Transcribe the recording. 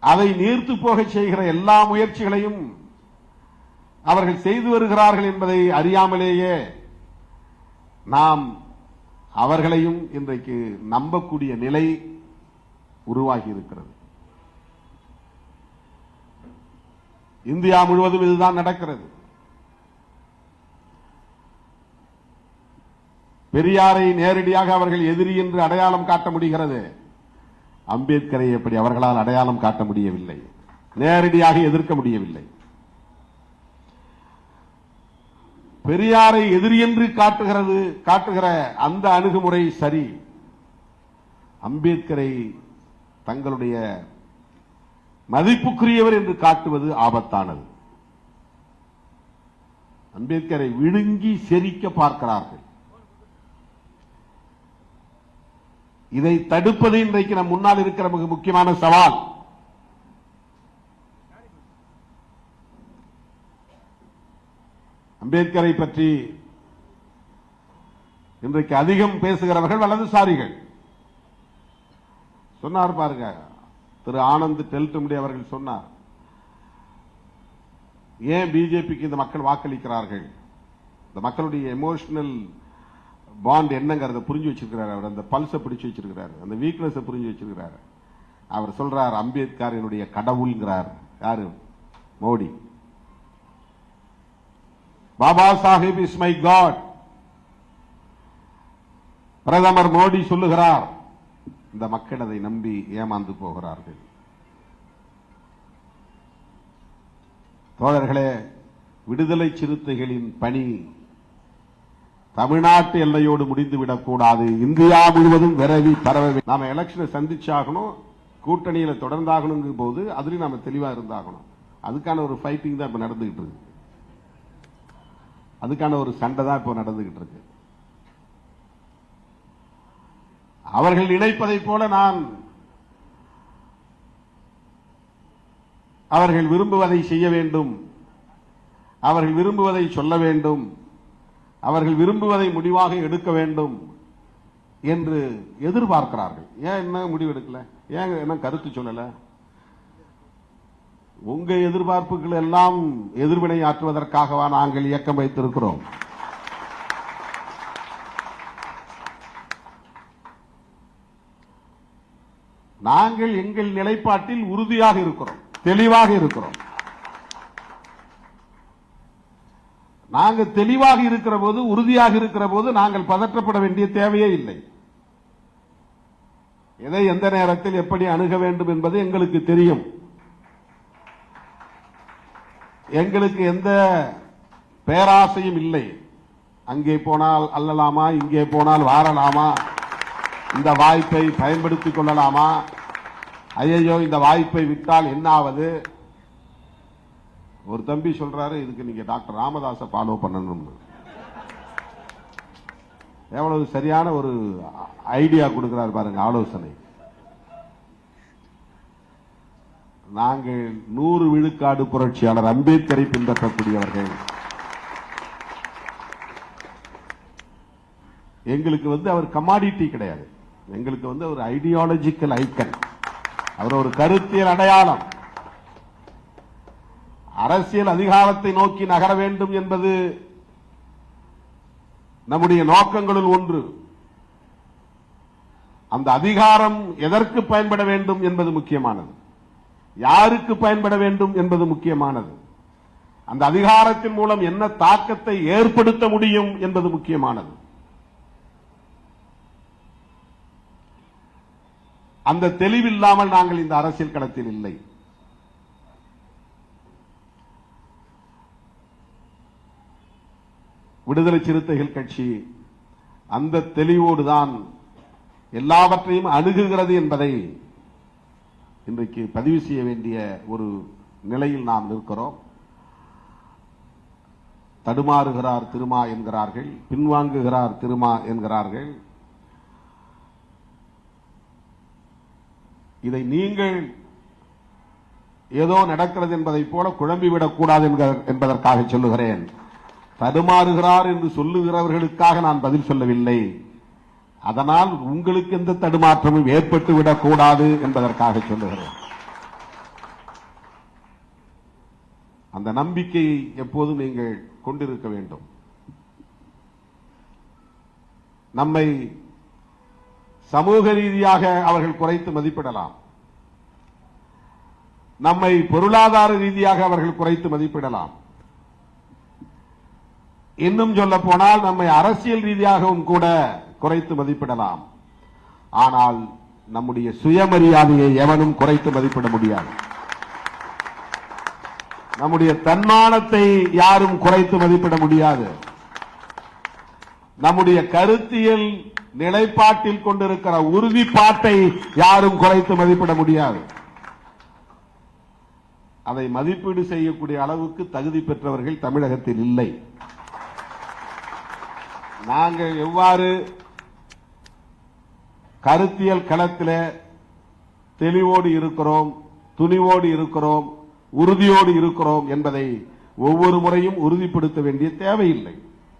அதை நீர்த்து போக செய்கிற எல்லா முயற்சிகளையும் அவர்கள் செய்து வருகிறார்கள் என்பதை அறியாமலேயே நாம் அவர்களையும் இன்றைக்கு நம்பக்கூடிய நிலை உருவாகி இருக்கிறது இந்தியா முழுவதும் இதுதான் நடக்கிறது. பெரியாரை நேரடியாக அவர்கள் எதிரி என்று அடையாளம் காட்ட முடிகிறது. அம்பேத்கரை எப்படி அவர்களால் அடையாளம் காட்ட முடியவில்லை? நேரடியாக எதிர்க்க முடியவில்லை. பெரியாரை எதிரி என்று காட்டுகிறது காட்டுகிற அந்த அணுகுமுறை சரி. அம்பேத்கரை தங்களுடைய மதிப்புக்குரியவர் என்று காட்டுவது ஆபத்தானது. அம்பேத்கரை விழுங்கி செரிக்க பார்க்கிறார்கள். இதை தடுப்பது இன்றைக்கு நம் முன்னால் இருக்கிற மிக முக்கியமான சவால். அம்பேத்கரை பற்றி இன்றைக்கு அதிகம் பேசுகிறவர்கள் வலதுசாரிகள். சொன்னார் பாருங்க திரு ஆனந்த் டெல்டுமுடி அவர்கள் சொன்னார் ஏன் பிஜேபிக்கு இந்த மக்கள் வாக்களிக்கிறார்கள்? இந்த மக்களுடைய எமோஷனல் பாண்ட் என்னங்கிறத புரிஞ்சு வச்சிருக்கிறார் அவர். அந்த பல்ஸை பிடிச்சு வச்சிருக்கிறார். அந்த வீக்னஸை புரிஞ்சு வச்சிருக்கிறார். அவர் சொல்றார் அம்பேத்கர் என்னுடைய கடவுள்ங்கிறார். யாரு? Modi. Baba Sahib is my god. பிரதமர் மோடி சொல்லுகிறார். இந்த மக்கள் அதை நம்பி ஏமாந்து போகிறார்கள். தோழர்களே விடுதலை சிறுத்தைகளின் பணி தமிழ்நாட்டு எல்லையோடு முடிந்து விடக்கூடாது. இந்தியா முழுவதும் விரவி பரவ நாம எலெக்ஷனை சந்திச்சாகணும். கூட்டணியில தொடர்ந்தாகணுங்கும் போது அதுலயும் நாம தெளிவா இருந்தாகணும். அதுக்கான ஒரு ஃபைட்டிங் தான் இப்ப நடந்துகிட்டு இருக்கு. அதுக்கான ஒரு சண்டை தான் இப்போ நடந்துகிட்டு இருக்கு. அவர்கள் நினைப்பதை போல நான் அவர்கள் விரும்புவதை செய்ய வேண்டும். அவர்கள் விரும்புவதை சொல்ல வேண்டும். அவர்கள் விரும்புவதை முடிவாக எடுக்க வேண்டும் என்று எதிர்பார்க்கிறார்கள். ஏன் என்ன முடிவு எடுக்கல? ஏன் என்ன கருத்து சொல்லல? உங்க எதிர்பார்ப்புகள் எல்லாம் எதிர்வினை ஆற்றுவதற்காகவா நாங்கள் இயக்கம் வைத்திருக்கிறோம். நாங்கள் எங்கள் நிலைப்பாட்டில் உறுதியாக இருக்கிறோம் தெளிவாக இருக்கிறோம். நாங்கள் தெளிவாக இருக்கிற போது உறுதியாக இருக்கிற போது நாங்கள் பதற்றப்பட வேண்டிய தேவையே இல்லை. எதை எந்த நேரத்தில் எப்படி அணுக வேண்டும் என்பது எங்களுக்கு தெரியும். எங்களுக்கு எந்த பேராசையும் இல்லை. அங்கே போனால் அல்லலாமா இங்கே போனால் வாரலாமா? இந்த வாய்ப்பை பயன்படுத்திக் கொள்ளலாமா? ஐயோ இந்த வாய்ப்பை விட்டால் என்ன ஆவது ஒரு தம்பி சொல்றாரு இதுக்கு நீங்க டாக்டர் ராமதாஸை ஃபாலோ பண்ணணும்னு. எவ்வளவு சரியான ஒரு ஐடியா கொடுக்கிறார் பாருங்க ஆலோசனை. நாங்கள் நூறு விழுக்காடு புரட்சியாளர் அம்பேத்கரை பின்பற்றக்கூடியவர்கள். எங்களுக்கு வந்து அவர் கமாடிட்டி கிடையாது. எங்களுக்கு வந்து ஒரு ஐடியாலஜிக்கல் ஐக்கன் அவர் ஒரு கருத்தியல் அடையாளம். அரசியல் அதிகாரத்தை நோக்கி நகர வேண்டும் என்பது நம்முடைய நோக்கங்களுள் ஒன்று. அந்த அதிகாரம் எதற்கு பயன்பட வேண்டும் என்பது முக்கியமானது. யாருக்கு பயன்பட வேண்டும் என்பது முக்கியமானது. அந்த அதிகாரத்தின் மூலம் என்ன தாக்கத்தை ஏற்படுத்த முடியும் என்பது முக்கியமானது. அந்த தெளிவில்லாமல் நாங்கள் இந்த அரசியல் களத்தில் இல்லை. விடுதலை சிறுத்தைகள் கட்சி அந்த தெளிவோடு தான் எல்லாவற்றையும் அணுகுகிறது என்பதை இன்றைக்கு பதிவு செய்ய வேண்டிய ஒரு நிலையில் நாம் நிற்கிறோம். தடுமாறுகிறார் திருமா என்கிறார்கள் பின்வாங்குகிறார் திருமா என்கிறார்கள். இதை நீங்கள் ஏதோ நடக்கிறது என்பதைப் போல குழம்பிவிடக்கூடாது என்பதற்காக சொல்லுகிறேன். தடுமாறுகிறார் என்று சொல்லுகிறவர்களுக்காக நான் பதில் சொல்லவில்லை. அதனால் உங்களுக்கு எந்த தடுமாற்றமும் ஏற்பட்டு விடக்கூடாது என்பதற்காக சொல்லுகிறேன். அந்த நம்பிக்கையை எப்போதும் நீங்கள் கொண்டிருக்க வேண்டும். நம்மை சமூக ரீதியாக அவர்கள் குறைத்து மதிப்பிடலாம். நம்மை பொருளாதார ரீதியாக அவர்கள் குறைத்து மதிப்பிடலாம். இன்னும் சொல்ல போனால் நம்மை அரசியல் ரீதியாகவும் கூட குறைத்து மதிப்பிடலாம். ஆனால் நம்முடைய சுயமரியாதையை எவனும் குறைத்து மதிப்பிட முடியாது. நம்முடைய தன்மானத்தை யாரும் குறைத்து மதிப்பிட முடியாது. நம்முடைய கருத்தியல் நிலைப்பாட்டில் கொண்டிருக்கிற உறுதிப்பாட்டை யாரும் குறைத்து மதிப்பிட முடியாது. அதை மதிப்பீடு செய்யக்கூடிய அளவுக்கு தகுதி பெற்றவர்கள் தமிழகத்தில் இல்லை. நாங்கள் எவ்வாறு கருத்தியல் களத்தில் தெளிவோடு இருக்கிறோம் துணிவோடு இருக்கிறோம் உறுதியோடு இருக்கிறோம் என்பதை ஒவ்வொரு முறையும் உறுதிப்படுத்த வேண்டிய தேவையில்லை.